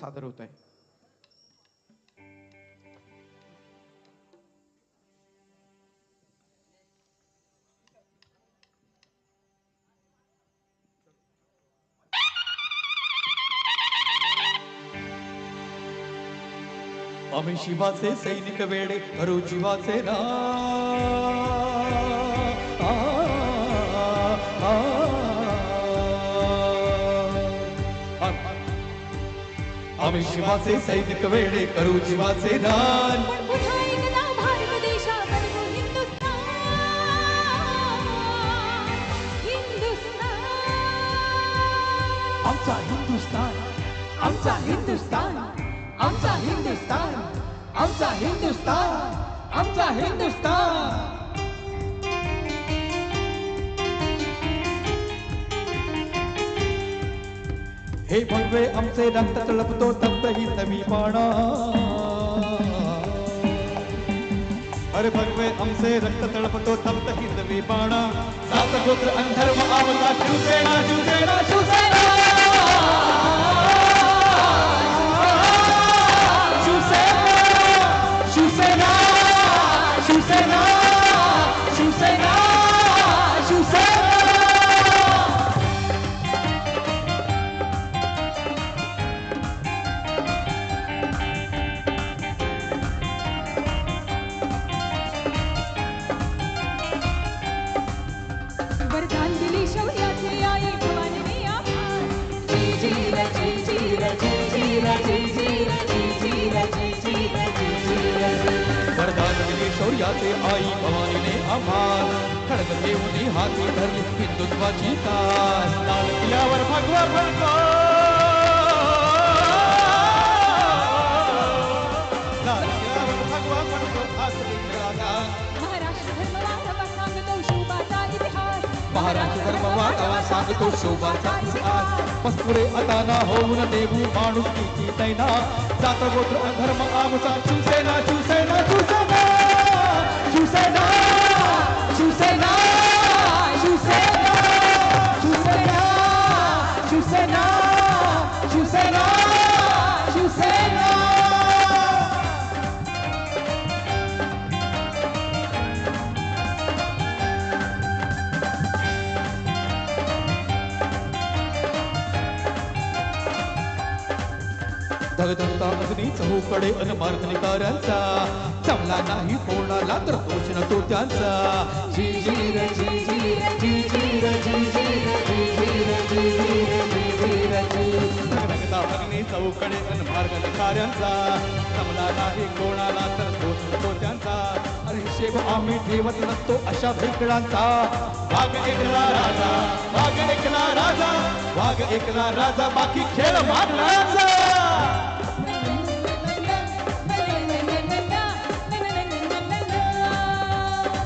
सादर होत आहे. आम्ही शिवाचे सैनिक वेडे करू जीवाचे ना आम्ही शिवाचे सैनिक वेडे करू जीवाचे दान. हिंदुस्थान आमचा हिंदुस्तान आमचा हिंदुस्तान आमचा हिंदुस्तान आमचा हिंदुस्तान आमचा हिंदुस्तान. हे भगवे, हमसे रक्त तळपतो तप्त ही तवी पाणा अरे भगवे, हमसे रक्त तळपतो तप्त ही तवी पाणा सात गोत्र अंधर्म आवता शिवसेना शिवसेना शिवसेना। वरदान दिले शौर्याचे आई भवानीने आभार. खडग घेऊन हाती धरली हिंदुत्वाची तास लाल किल्ल्यावर भगवा फडको महाराष्ट्र धर्म सांगतो शोभाचा इतिहास पसपुरे अताना होऊन देऊ माणूस किती तैना जात गोत्र धर्म आमचा शिवसेना शिवसेना शिवसेना. धगधगता अग्नी चहूकडे अन मार्गनिकाऱ्यांचा. जमला नाही कोणाला तर दोष नसतो त्यांचा. जी जी रे जी जी रे जी जी रे जी जी रे जी जी रे जी जी रे जी जी रे जी धगधगता अग्नी चहूकडे अन मार्गनिकाऱ्यांचा. जमला नाही कोणाला तर दोष नसतो त्यांचा. अरे हिशेब आम्ही ठेवत नसतो अशा भेकडांचा. वाघ एकला वाघ एकला राजा बाकी खेळ मागण्याचा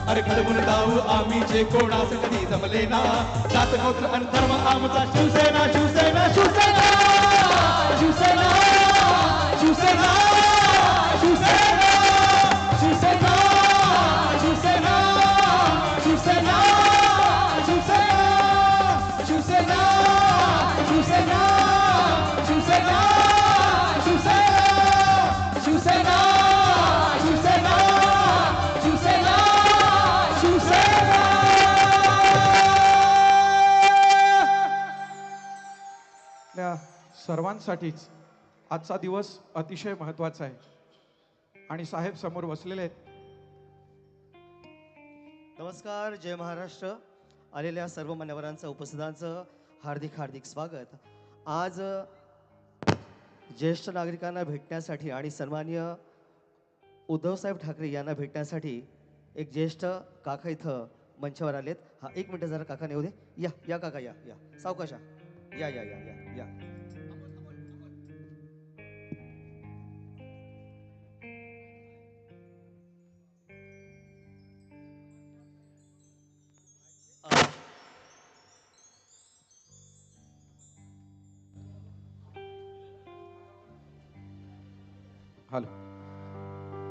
अरे खडबून जाऊ आम्ही जे कोणास कधी जमले ना. जात गोत्र आणि धर्म आमचा शिवसेना शिवसेना शिवसेना शिवसेना. सर्वांसाठीच आजचा दिवस अतिशय महत्त्वाचा आहे. आणि साहेब समोर बसलेले आहेत. नमस्कार जय महाराष्ट्र. आलेल्या सर्व मान्यवरांचं उपस्थितांचं हार्दिक हार्दिक स्वागत. आज ज्येष्ठ नागरिकांना भेटण्यासाठी आणि सन्मान्य उद्धवसाहेब ठाकरे यांना भेटण्यासाठी एक ज्येष्ठ काका इथं मंचावर आलेत. हा एक मिनटं जरा काका नेऊ दे. या या काका या या. सावकाशा या या या या या. حلو